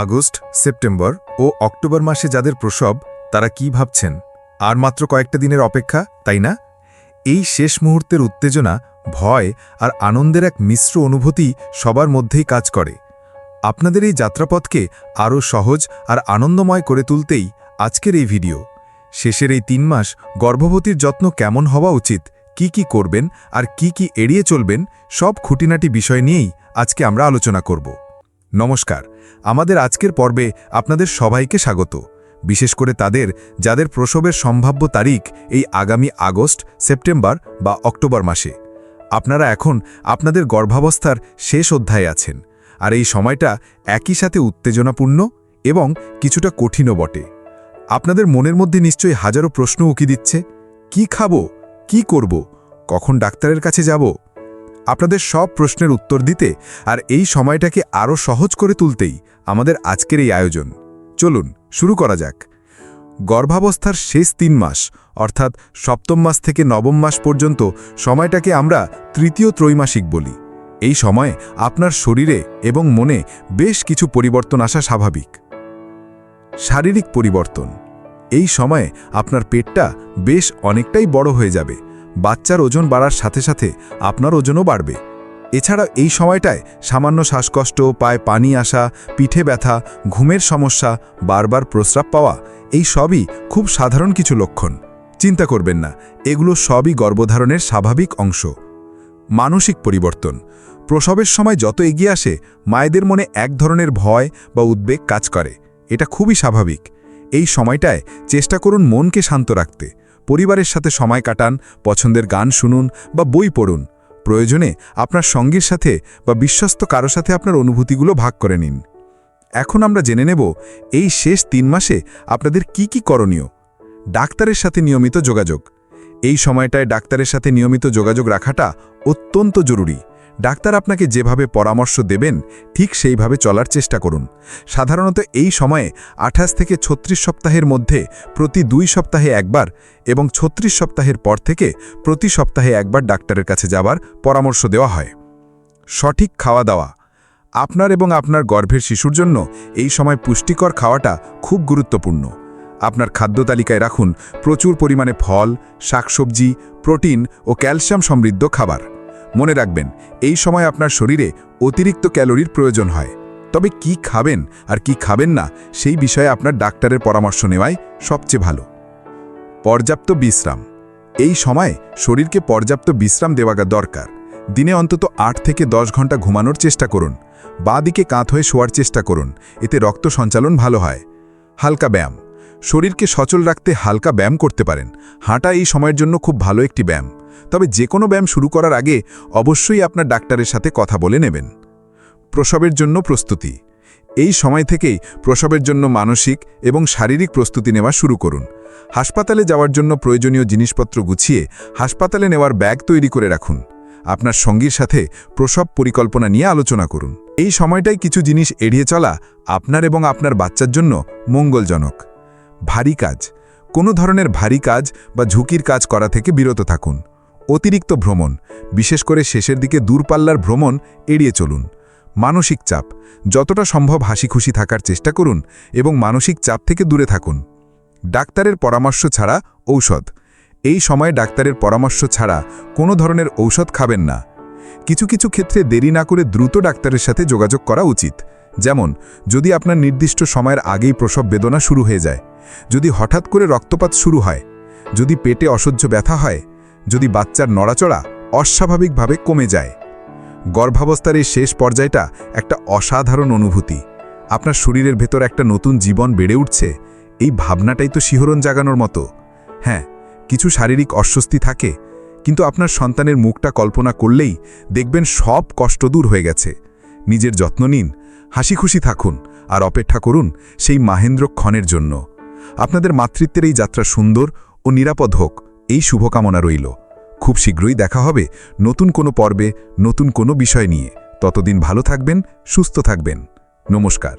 August, September ও October মাসে যাদের প্রসব, তারা কি ভাবছেন? আর মাত্র কয়েকটা দিনের অপেক্ষা, তাই না? এই শেষ মুহূর্তের উত্তেজনা, ভয় আর আনন্দের এক মিশ্র অনুভূতি সবার মধ্যেই কাজ করে। আপনাদের এই যাত্রাপথকে আরও সহজ আর আনন্দময় করে তুলতেই আজকের এই ভিডিও। শেষের এই তিন মাস গর্ভবতীর যত্ন কেমন হওয়া উচিত, কি কি করবেন আর কি কি এড়িয়ে চলবেন, সব খুঁটিনাটি বিষয় নিয়েই আজকে আমরা আলোচনা করব। নমস্কার। আমাদের আজকের পর্বে আপনাদের সবাইকে স্বাগত। বিশেষ করে তাদের যাদের প্রসবের সম্ভাব্য তারিখ এই আগামী আগস্ট, সেপ্টেম্বর বা অক্টোবর মাসে। আপনারা এখন আপনাদের গর্ভাবস্থার শেষ অধ্যায়ে আছেন আর এই সময়টা একই সাথে উত্তেজনাপূর্ণ এবং কিছুটা কঠিনও বটে। আপনাদের মনের মধ্যে নিশ্চয়ই হাজারো প্রশ্ন উকি দিচ্ছে, কি খাব? কি করব? কখন ডাক্তারের কাছে যাব? আপনাদের সব প্রশ্নের উত্তর দিতে আর এই সময়টাকে আরও সহজ করে তুলতেই আমাদের আজকের এই আয়োজন। চলুন, শুরু করা যাক। গর্ভাবস্থার শেষ তিন মাস, অর্থাৎ সপ্তম মাস থেকে নবম মাস পর্যন্ত সময়টাকে আমরা তৃতীয় ত্রৈমাসিক বলি। এই সময়ে আপনার শরীরে এবং মনে বেশ কিছু পরিবর্তন আসা স্বাভাবিক। শারীরিক পরিবর্তন, এই সময়ে আপনার পেটটা বেশ অনেকটাই বড় হয়ে যাবে। বাচ্চার ওজন বাড়ার সাথে সাথে আপনার ওজনও বাড়বে। এছাড়া এই সময়টায় সামান্য শ্বাসকষ্ট, পায়ে পানি আসা, পিঠে ব্যথা, ঘুমের সমস্যা, বারবার প্রস্রাব পাওয়া, এই সবই খুব সাধারণ কিছু লক্ষণ। চিন্তা করবেন না, এগুলো সবই গর্ভধারণের স্বাভাবিক অংশ। মানসিক পরিবর্তন। প্রসবের সময় যত এগিয়ে আসে, মায়েদের মনে এক ধরনের ভয় বা উদ্বেগ কাজ করে। এটা খুবই স্বাভাবিক। এই সময়টায় চেষ্টা করুন মনকে শান্ত রাখতে। পরিবারের সাথে সময় কাটান, পছন্দের গান শুনুন বা বই পড়ুন। প্রয়োজনে আপনার সঙ্গীর সাথে বা বিশ্বস্ত কারও সাথে আপনার অনুভূতিগুলো ভাগ করে নিন। এখন আমরা জেনে নেব, এই শেষ তিন মাসে আপনাদের কি কি করণীয়? ডাক্তারের সাথে নিয়মিত যোগাযোগ। এই সময়টায় ডাক্তারের সাথে নিয়মিত যোগাযোগ রাখাটা অত্যন্ত জরুরি। ডাক্তার আপনাকে যেভাবে পরামর্শ দেবেন, ঠিক সেইভাবে চলার চেষ্টা করুন। সাধারণত এই সময়ে আঠাশ থেকে ছত্রিশ সপ্তাহের মধ্যে প্রতি দুই সপ্তাহে একবার এবং ছত্রিশ সপ্তাহের পর থেকে প্রতি সপ্তাহে একবার ডাক্তারের কাছে যাবার পরামর্শ দেওয়া হয়। সঠিক খাওয়া দাওয়া। আপনার এবং আপনার গর্ভের শিশুর জন্য এই সময় পুষ্টিকর খাওয়াটা খুব গুরুত্বপূর্ণ। আপনার খাদ্য তালিকায় রাখুন প্রচুর পরিমাণে ফল, শাকসবজি, প্রোটিন ও ক্যালসিয়াম সমৃদ্ধ খাবার। মনে রাখবেন, এই সময় আপনার শরীরে অতিরিক্ত ক্যালোরির প্রয়োজন হয়। তবে কি খাবেন আর কি খাবেন না, সেই বিষয়ে আপনার ডাক্তারের পরামর্শ নেওয়াই সবচেয়ে ভালো। পর্যাপ্ত বিশ্রাম। এই সময়ে শরীরকে পর্যাপ্ত বিশ্রাম দেওয়া দরকার। দিনে অন্তত আট থেকে দশ ঘণ্টা ঘুমানোর চেষ্টা করুন। বাঁ দিকে কাঁধ হয়ে শোয়ার চেষ্টা করুন, এতে রক্ত সঞ্চালন ভালো হয়। হালকা ব্যায়াম। শরীরকে সচল রাখতে হালকা ব্যায়াম করতে পারেন। হাঁটা এই সময়ের জন্য খুব ভালো একটি ব্যায়াম। তবে যে কোনো ব্যায়াম শুরু করার আগে অবশ্যই আপনার ডাক্তারের সাথে কথা বলে নেবেন। প্রসবের জন্য প্রস্তুতি। এই সময় থেকেই প্রসবের জন্য মানসিক এবং শারীরিক প্রস্তুতি নেওয়া শুরু করুন। হাসপাতালে যাওয়ার জন্য প্রয়োজনীয় জিনিসপত্র গুছিয়ে হাসপাতালে নেওয়ার ব্যাগ তৈরি করে রাখুন। আপনার সঙ্গীর সাথে প্রসব পরিকল্পনা নিয়ে আলোচনা করুন। এই সময়টাই কিছু জিনিস এড়িয়ে চলা আপনার এবং আপনার বাচ্চার জন্য মঙ্গলজনক। ভারী কাজ। কোনো ধরনের ভারী কাজ বা ঝুঁকির কাজ করা থেকে বিরত থাকুন। অতিরিক্ত ভ্রমণ, বিশেষ করে শেষের দিকে দূরপাল্লার ভ্রমণ, এড়িয়ে চলুন। মানসিক চাপ, যতটা সম্ভব হাসি খুশি থাকার চেষ্টা করুন এবং মানসিক চাপ থেকে দূরে থাকুন। ডাক্তারের পরামর্শ ছাড়া ঔষধ। এই সময়ে ডাক্তারের পরামর্শ ছাড়া কোনো ধরনের ঔষধ খাবেন না। কিছু কিছু ক্ষেত্রে দেরি না করে দ্রুত ডাক্তারের সাথে যোগাযোগ করা উচিত। যেমন, যদি আপনার নির্দিষ্ট সময়ের আগেই প্রসব বেদনা শুরু হয়ে যায়, যদি হঠাৎ করে রক্তপাত শুরু হয়, যদি পেটে অসহ্য ব্যথা হয় যদি বাচ্চার নড়াচড়া অস্বাভাবিকভাবে কমে যায়। গর্ভাবস্থার এই শেষ পর্যায়টা একটা অসাধারণ অনুভূতি। আপনার শরীরের ভেতর একটা নতুন জীবন বেড়ে উঠছে। এই ভাবনাটাই তো শিহরণ জাগানোর মতো। হ্যাঁ কিছু শারীরিক অস্বস্তি থাকে, কিন্তু আপনার সন্তানের মুখটা কল্পনা করলেই দেখবেন সব কষ্ট দূর হয়ে গেছে। নিজের যত্ন নিন হাসি খুশি থাকুন আর অপেক্ষা করুন সেই মাহেন্দ্র ক্ষণের জন্য। আপনাদের মাতৃত্বের এই যাত্রা সুন্দর ও নিরাপদ হোক। এই শুভকামনা রইল। খুব শীঘ্রই দেখা হবে নতুন কোনো পর্বে, নতুন কোনো বিষয় নিয়ে। ততদিন ভালো থাকবেন, সুস্থ থাকবেন। নমস্কার।